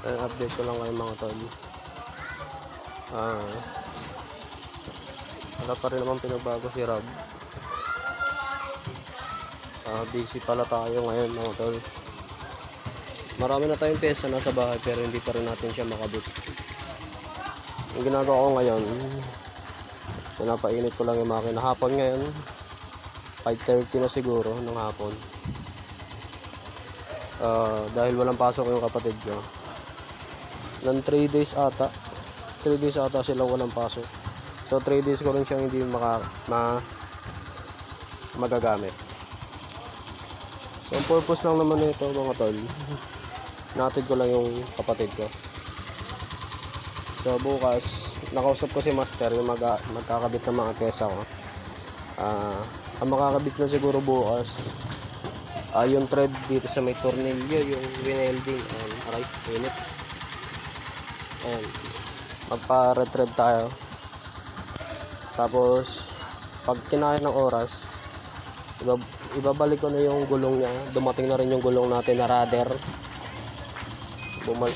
Ay, update ko lang kayo mga tol. Ah. wala pa rin naman pinagbago si Rob. Ah, busy pala tayo ngayon mga tol. Marami na tayong pyesa nasa bahay pero hindi pa rin natin siya makabit. Yung ginagawa ko ngayon, pinapainit ko lang yung makina. Hapon ngayon, 5.30 na siguro ng hapon. Ah, dahil walang pasok yung kapatid ko. Nang 3 days ata. 3 days ata sila walang pasok. So 3 days ko rin siyang hindi maka, ma, magagamit. So ang purpose lang naman nito mga tol, natid ko lang yung kapatid ko. So bukas, nakausap ko si Master yung mag magkakabit ng mga pyesa ko. Ah, ang makakabit na siguro bukas, ah yung thread dito sa may tornilyo, yung winelding, and aray, init. And magpa-retread tayo. Tapos, pag kinaya ng oras, ibab ibabalik ko na yung gulong niya. Dumating na rin yung gulong natin na rudder. Bumal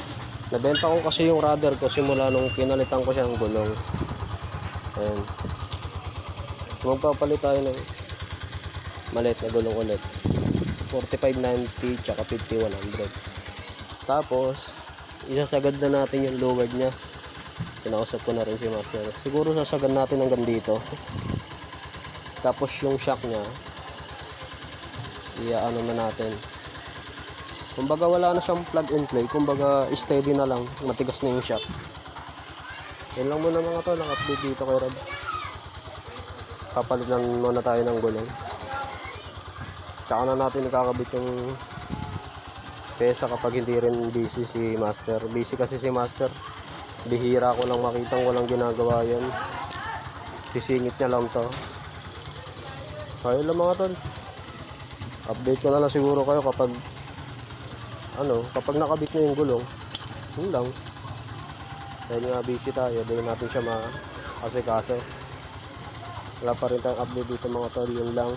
Nabenta ko kasi yung rudder ko simula nung pinalitan ko siyang gulong. Ayan. Magpapalit tayo ng maliit na gulong ulit. 4590 tsaka 5100. Tapos, isasagad na natin yung lowered niya. Kinausap ko na rin si Master. Siguro sasagad natin hanggang dito. Tapos yung shock niya, iaano na natin. Kumbaga wala na siyang plug and play. Kumbaga steady na lang. Matigas na yung shock. Yan lang muna mga to. Naka-update dito kay Rob. Papalitan muna tayo ng gulong. Tsaka na natin ikakabit yung pesa kapag hindi rin busy si Master. Busy kasi si Master. Bihira ko lang makitang walang ginagawa yan. Sisingit niya lang to. Kaya lang mga tol. Update ko na lang siguro kayo kapag ano, kapag nakabit na yung gulong. Yun lang. Dahil nga busy tayo, dahil natin siya ma-asikaso. Wala pa rin tayong update dito mga tol, yun lang.